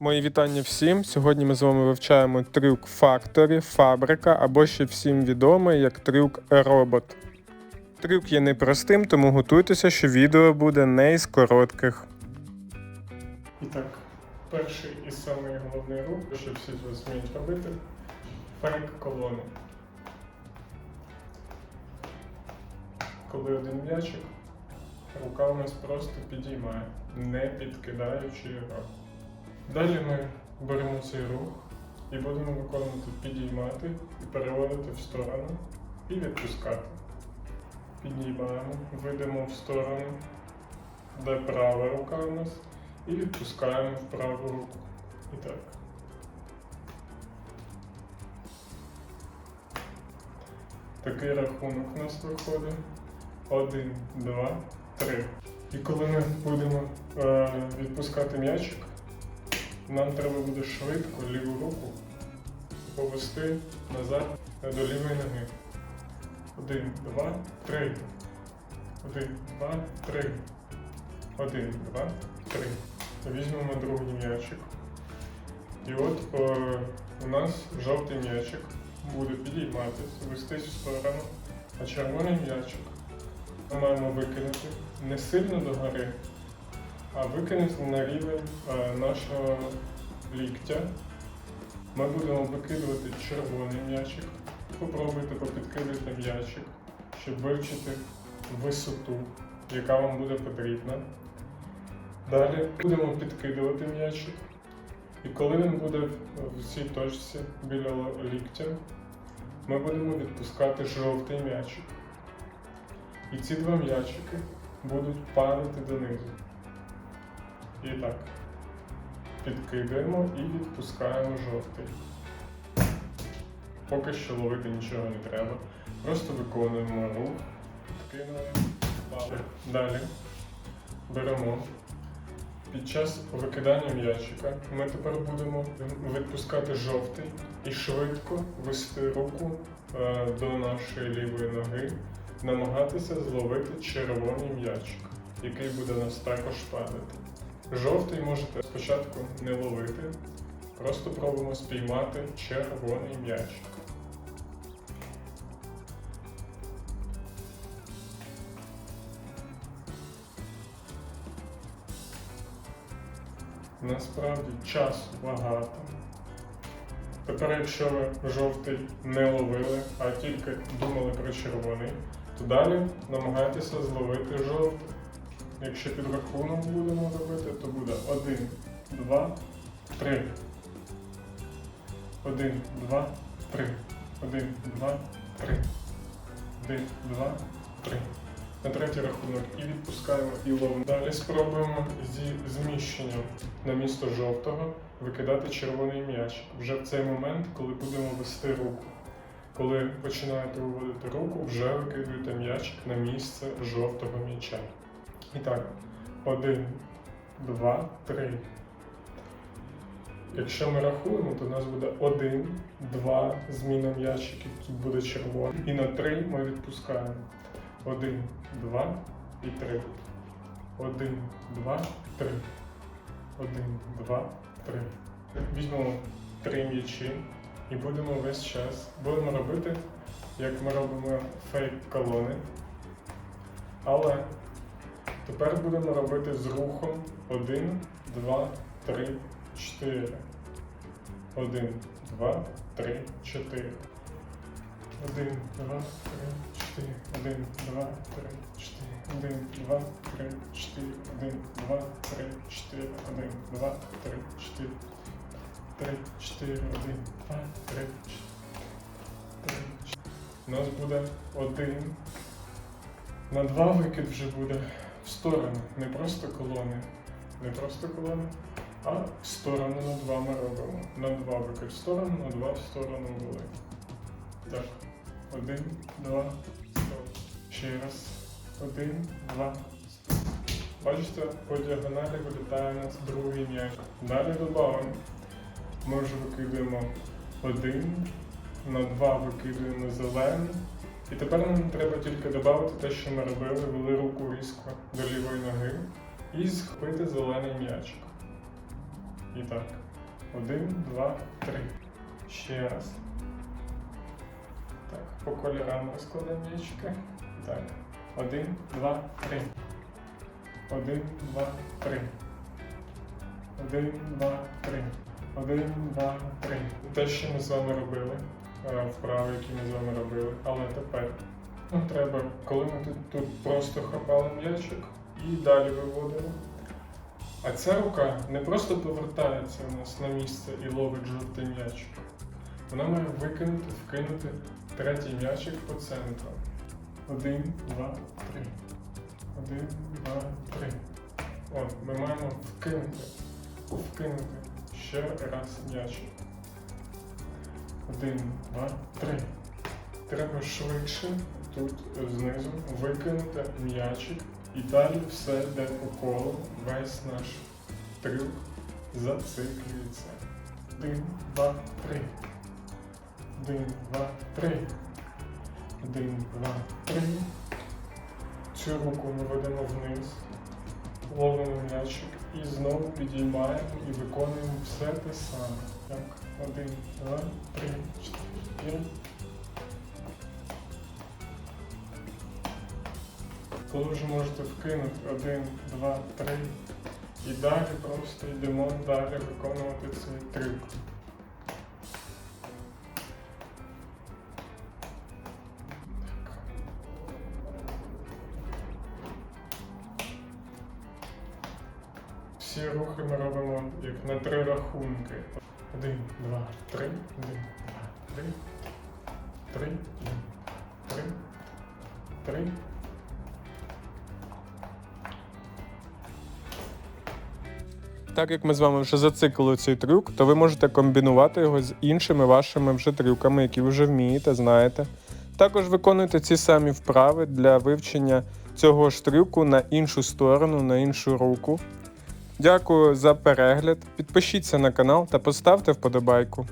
Мої вітання всім. Сьогодні ми з вами вивчаємо трюк Factory, фабрика або ще всім відомий як трюк робот. Трюк є непростим, тому готуйтеся, що відео буде не із коротких. І так, перший і самий головний рух, що всі з вас вміють робити фейк колони. Коли один м'ячик, рука у нас просто підіймає, не підкидаючи його. Далі ми беремо цей рух і будемо виконувати підіймати і переводити в сторону і відпускати. Піднімаємо, видимо в сторону, де права рука у нас, і відпускаємо в праву руку. І так. Такий рахунок у нас виходить. Один, два, три. І коли ми будемо е, відпускати м'ячик, нам треба буде швидко ліву руку повести назад до лівої ноги. Один, два, три. Один, два, три. Один, два, три. Візьмемо другий м'ячик. І от е, у нас жовтий м'ячик буде підійматися, вестись в сторону, а червоний м'ячик ми маємо викинути не сильно догори, викинути на рівень е, нашого ліктя. Ми будемо викидувати червоний м'ячик. Попробуйте попідкидати м'ячик, щоб вивчити висоту, яка вам буде потрібна. Далі будемо підкидувати м'ячик. І коли він буде в- цій точці біля ліктя, ми будемо відпускати жовтий м'ячик. І ці два м'ячики будуть падати донизу. І так. Підкидаємо і відпускаємо жовтий. Поки що ловити нічого не треба. Просто виконуємо рух, впали. Далі беремо. Під час викидання м'ячика ми тепер будемо відпускати жовтий і швидко вести руку е, до нашої лівої ноги, намагатися зловити червоний м'ячик, який буде нас також падати. Жовтий можете спочатку не ловити, просто пробуємо спіймати червоний м'ячик. Насправді часу багато. Тепер, якщо ви жовтий не ловили, а тільки думали про червоний, то далі намагайтеся зловити жовтий. Якщо під рахунок будемо робити, то буде 1, 2, 3. 1, 2, 3. 1, 2, 3. 1, 2, 3. На третій рахунок і відпускаємо і ловимо. Далі спробуємо зі зміщенням на місто жовтого викидати червоний м'яч. Вже в цей момент, коли будемо вести руку. Коли починаєте виводити руку, вже викидуєте м'ячик на місце жовтого м'яча. І так, один, два, три. Якщо ми рахуємо, то у нас буде один, два, зміна м'ячиків, тут буде червоний. І на три ми відпускаємо. Один, два і три. Один, два, три. Один, два, три. Візьмемо три м'ячі і будемо весь час. Будемо робити, як ми робимо фейк колони. Але Тепер будемо робити з рухом 1, 2, 3, 4. 1, 2, 3, 4. 1, 2, 3, 4. 1, 2, 3, 4. 1, 2, 3, 4. 1, 2, 3, 4. 1, 2, 3, 4. 3, 4, 1, 2, 3, 4. У нас буде один. На два викид вже буде в сторону, не просто колони, не просто колони, а в сторону на два ми робимо. На два викид в сторону, на два в сторону були. Так. Один, два, стоп. Ще раз. Один, два. Бачите, по діагоналі вилітає у нас другий м'яч. Далі додаємо. Ми вже викидуємо один, на два викидуємо зелений. І тепер нам треба тільки додати те, що ми робили, вели руку різко до лівої ноги і схопити зелений м'ячик. І так. Один, два, три. Ще раз. Так, по кольорам розкладемо м'ячики. Так. Один, два, три. Один, два, три. Один, два, три. Один, два, три. Те, що ми з вами робили, вправи, які ми з вами робили. Але тепер ну, треба, коли ми тут, тут просто хапали м'ячик і далі виводимо. А ця рука не просто повертається у нас на місце і ловить жовтий м'ячик. Вона має викинути, вкинути третій м'ячик по центру. Один, два, три. Один, два, три. От, ми маємо вкинути, вкинути ще раз м'ячик. Один, два, три. Треба швидше тут знизу викинути м'ячик і далі все йде по колу, весь наш трюк зациклюється. Один, два, три. Один, два, три. Один, два, три. Цю руку ми ведемо вниз, ловимо м'ячик і знову підіймаємо і виконуємо все те саме. Так, один, два, три, чотири. Коли вже можете вкинути один, два, три. І далі просто йдемо далі виконувати цей трюк. Всі рухи ми робимо як на три рахунки. Один, два, три, один, два, три, три, три, три. Так як ми з вами вже зациклили цей трюк, то ви можете комбінувати його з іншими вашими вже трюками, які ви вже вмієте, знаєте. Також виконуйте ці самі вправи для вивчення цього ж трюку на іншу сторону, на іншу руку. Дякую за перегляд. Підпишіться на канал та поставте вподобайку.